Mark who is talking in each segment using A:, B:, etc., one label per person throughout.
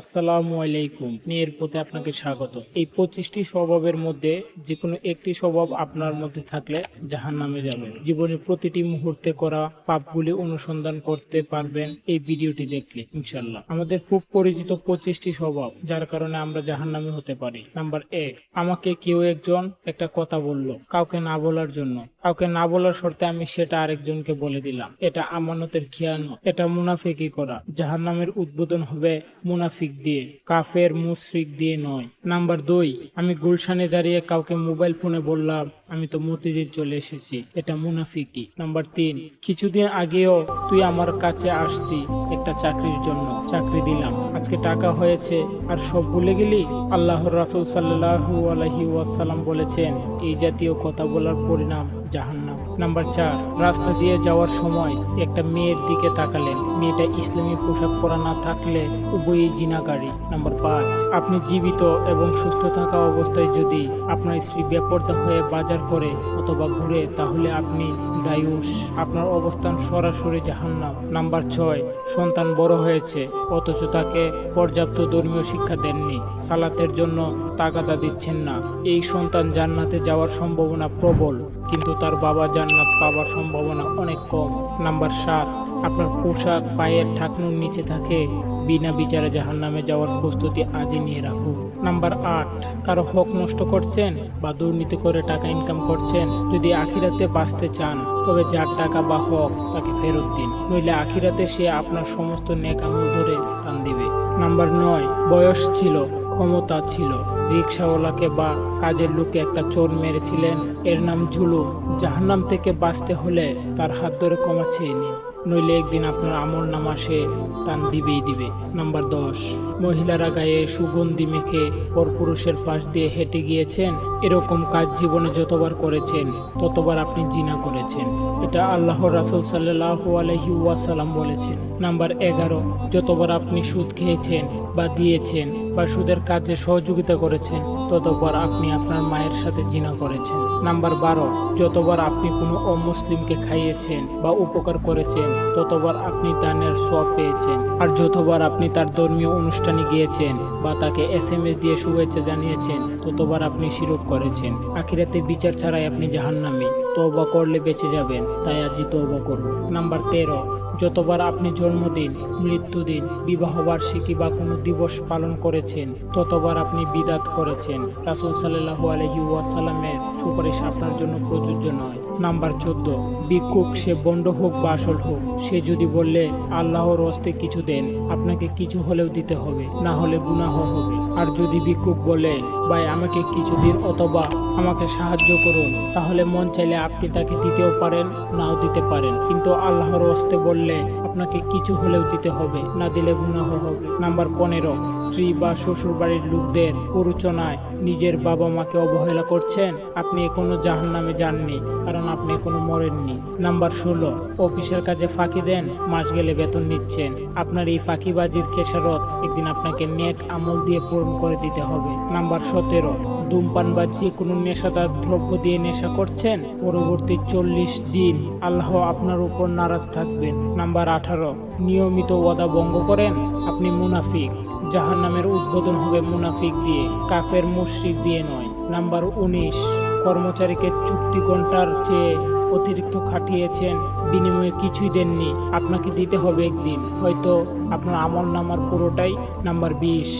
A: আসসালামু আলাইকুম। মেয়ের পথে আপনাকে স্বাগত। এই পঁচিশটি স্বভাবের মধ্যে যে কোনো একটি স্বভাব আপনার মধ্যে থাকলে জাহান নামে যাবেন। জীবনের প্রতিটি মুহূর্তে করা পাপগুলি অনুসন্ধান করতে পারবেন এই ভিডিওটি দেখলে ইনশাল্লাহ আমাদের খুব পরিচিত পঁচিশটি স্বভাব, যার কারণে আমরা জাহান নামে হতে পারি। নাম্বার এক, আমাকে কেউ একজন একটা কথা বলল, কাউকে না বলার জন্য। কাউকে না বলার শর্তে আমি সেটা আরেকজনকে বলে দিলাম। এটা আমানতের খেয়ানো এটা মুনাফিকি করা। জাহান নামের উদ্বোধন হবে মুনাফিক দিয়ে, কাফের মুশ্রিক দিয়ে নয়। নাম্বার দুই, আমি গুলশানে দাঁড়িয়ে কাউকে মোবাইল ফোনে বললাম আমি তো মতিঝিল চলে এসেছি, এটা মুনাফিকি। নাম্বার তিন, কিছুদিন আগেও তুই আমার কাছে আসতি একটা চাকরির জন্য, চাকরি দিলাম। আজকে টাকা হয়েছে, আর সব ভুলে গেলি? আল্লাহর রাসূল সাল্লাল্লাহু আলাইহি ওয়াসাল্লাম বলেছেন, এই জাতীয় কথা বলার পরিণাম জাহান্নাম। নাম্বার চার, রাস্তা দিয়ে যাওয়ার সময় একটা মেয়ের দিকে তাকালেন। মেয়েটা ইসলামী পোশাক পরা না থাকলে উভয়ই জিনাকারী নাম্বার পাঁচ, আপনি জীবিত এবং সুস্থ থাকা অবস্থায় যদি আপনার স্ত্রী বেপর্দা হয়ে বাজার করে অথবা ঘুরে, তাহলে আপনি ডায়ুস আপনার অবস্থান সরাসরি জাহান্নাম। নাম্বার ছয়, সন্তান বড় হয়েছে, অথচ তাকে পর্যাপ্ত ধর্মীয় শিক্ষা দেননি। সালাতের জন্য তাগাদা দিচ্ছেন না। এই সন্তান জান্নাতে যাওয়ার সম্ভাবনা প্রবল, কিন্তু তার বাবা জান্নাত পাওয়ার সম্ভাবনা অনেক কম। নাম্বার সাত, আপনার পোশাক, পায়ের ঠাকনুর নিচে থাকে বিনা বিচারে জাহান নামে যাওয়ার প্রস্তুতি আজই নিয়ে রাখুন নাম্বার আট, কারও হক নষ্ট করছেন বা দুর্নীতি করে টাকা ইনকাম করছেন, যদি আখিরাতে বাঁচতে চান, তবে যার টাকা বা হক তাকে ফেরত দিন, নইলে আখিরাতে সে আপনার সমস্ত নেক আমল ধরে টান দিবে। নাম্বার নয়, বয়স ছিল, ক্ষমতা ছিল রিক্সাওয়ালাকে বা কাজের লোকে একটা চোর মেরেছিলেন, এর নাম ঝুলু জাহান্নাম থেকে বাঁচতে হলে তার হাত ধরে ক্ষমা চেয়ে নিন। নইলে একদিন আপনার আমল নামা সে টান দিবেই দিবে। নাম্বার দশ, মহিলারা গায়ে সুগন্ধি মেখে পরপুরুষের পাশ দিয়ে হেঁটে গিয়েছেন, এরকম কাজ জীবনে যতবার করেছেন, ততবার আপনি জিনা করেছেন। এটা আল্লাহ রাসুল সাল্লাহ আলহি ওয়াসালাম বলেছেন। নাম্বার এগারো, যতবার আপনি সুদ খেয়েছেন বা দিয়েছেন বা সুদের কাজে সহযোগিতা করেছেন ততবার আপনি আপনার মায়ের সাথে জিনা করেছেন। নাম্বার বারো, যতবার আপনি কোনো অমুসলিমকে খাইয়েছেন বা উপকার করেছেন, ততবার আপনি দানের সব পেয়েছেন। আর যতবার আপনি তার ধর্মীয় অনুষ্ঠানে গিয়েছেন বা তাকে এস এম এস দিয়ে শুভেচ্ছা জানিয়েছেন, ততবার আপনি শিরক করেছেন। আখিরাতে বিচার ছাড়াই আপনি জাহান্নামী। তওবা করলে বেঁচে যাবেন, তাই আজই তওবা করুন। নাম্বার তেরো যতবার আপনি জন্মদিন, মৃত্যুদিন বিবাহ বার্ষিকী বা কোনো দিবস পালন করেছেন, ততবার আপনি বিদাত করেছেন। রাসুল সাল্লু আলহি ওয়াসাল্লামের সুপারিশ আপনার জন্য প্রযোজ্য নয়। নাম্বার চোদ্দ। ভিক্ষুক, সে বন্ড হোক বা আসল হোক, সে যদি বললে, আল্লাহর হস্তে কিছু দেন, আপনাকে কিছু হলেও দিতে হবে, না হলে গুনাহ হবে। আর যদি ভিক্ষুক বলে, ভাই, আমাকে কিছু দিন অথবা আমাকে সাহায্য করুন, তাহলে মন চাইলে আপনি তাকে দিতেও পারেন, নাও দিতে পারেন। কিন্তু আল্লাহর হস্তে বললে, আপনাকে কিছু হলেও দিতে হবে, না দিলে গুনাহ হবে। নাম্বার পনেরো। স্ত্রী বা শ্বশুর বাড়ির লোকদের প্ররোচনায় নিজের বাবা মাকে অবহেলা করছেন? আপনি এখনও জাহান নামে যাননি, কারণ আপনি এখনও মরেননি। নাম্বার ষোলো, অফিসের কাজে ফাঁকি দেন, মাস গেলে বেতন নিচ্ছেন। আপনার এই ফাঁকিবাজির খেসারত একদিন আপনাকে নেক আমল দিয়ে পূরণ করে দিতে হবে। নাম্বার সতেরো, ধূমপান বা যে কোনো নেশাদার দ্রব্য দিয়ে নেশা করছেন, পরবর্তী চল্লিশ দিন আল্লাহ আপনার উপর নারাজ থাকবেন। নাম্বার আঠারো, নিয়মিত ওয়াদা ভঙ্গ করেন, আপনি মুনাফিক। জাহান নামের উদ্বোধন হবে মুনাফিক দিয়ে, কাফের মুশ্রিক দিয়ে নয়। নাম্বার উনিশ কর্মচারীকে চুক্তি ঘণ্টার চেয়ে অতিরিক্ত খাটিয়েছেন, বিনিময়ে কিছুই দেননি। আপনাকে দিতে হবে একদিন। হয়তো আপনার আমল নামার পুরোটাই নাম্বার বিশ।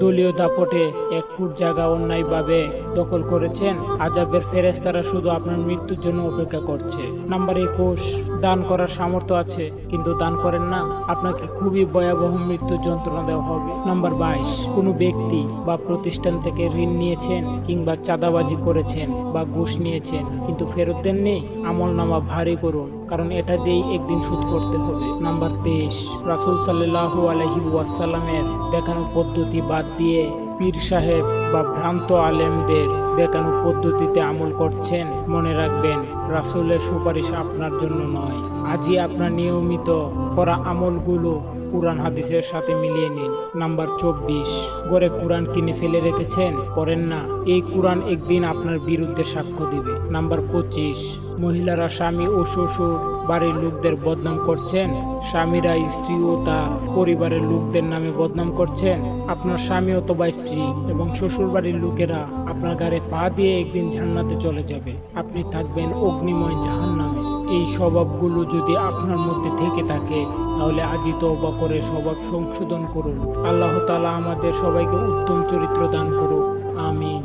A: দলীয় দাপটে এক ফুট জায়গা অন্যায়ভাবে দখল করেছেন আজাবের ফেরেস্তারা শুধু আপনার মৃত্যুর জন্য অপেক্ষা করছে। নাম্বার একুশ, দান করার সামর্থ্য আছে, কিন্তু দান করেন না। আপনাকে খুবই ভয়াবহ মৃত্যু যন্ত্রণা দেওয়া হবে। নাম্বার বাইশ, কোনো ব্যক্তি বা প্রতিষ্ঠান থেকে ঋণ নিয়েছেন কিংবা চাঁদাবাজি করেছেন বা ঘুষ নিয়েছেন কিন্তু ফেরত দেননি আমল নামা ভারী করুন, কারণ এটা দিয়েই একদিন সুদ করতে হবে। নাম্বার তেইশ, রাসুল সাল্লাহ আলহি ওয়াসাল্লামের দেখানো পদ্ধতি বাদ দিয়ে পীর সাহেব বা ভ্রান্ত আলেমদের দেখানো পদ্ধতিতে আমল করছেন, মনে রাখবেন, রাসুলের সুপারিশ আপনার জন্য নয়। আজই আপনার নিয়মিত করা আমলগুলো কোরআন হাদিসের সাথে মিলিয়ে নিন। নাম্বার চব্বিশ, গড়ে কোরআন কিনে ফেলে রেখেছেন? করেন না। এই কোরআন একদিন আপনার বিরুদ্ধে সাক্ষ্য দিবে। নাম্বার পঁচিশ, মহিলারা স্বামী ও শ্বশুর বাড়ির লোকদের বদনাম করছেন? স্বামীরা স্ত্রী ও তার পরিবারের লোকদের নামে বদনাম করছেন? আপনার স্বামী অথবা স্ত্রী এবং শ্বশুর বাড়ির লোকেরা আপনার গাড়ে পা দিয়ে একদিন জান্নাতে চলে যাবে। আপনি থাকবেন অগ্নিময় জাহান নামে এই স্বভাবগুলো যদি আপনার মধ্যে থেকে থাকে, তাহলে আজই তওবা করে স্বভাব সংশোধন করুন। আল্লাহ তাআলা আমাদের সবাইকে উত্তম চরিত্র দান করুক। আমিন।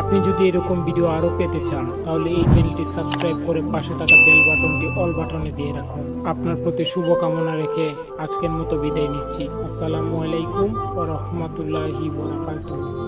A: আপনি যদি এরকম ভিডিও আরও পেতে চান, তাহলে এই চ্যানেলটি সাবস্ক্রাইব করে পাশে থাকা বেল বাটনটি অল বাটনে দিয়ে রাখুন। আপনার প্রতি শুভকামনা রেখে আজকের মতো বিদায় নিচ্ছি। আসসালামু আলাইকুম ওয়া রাহমাতুল্লাহি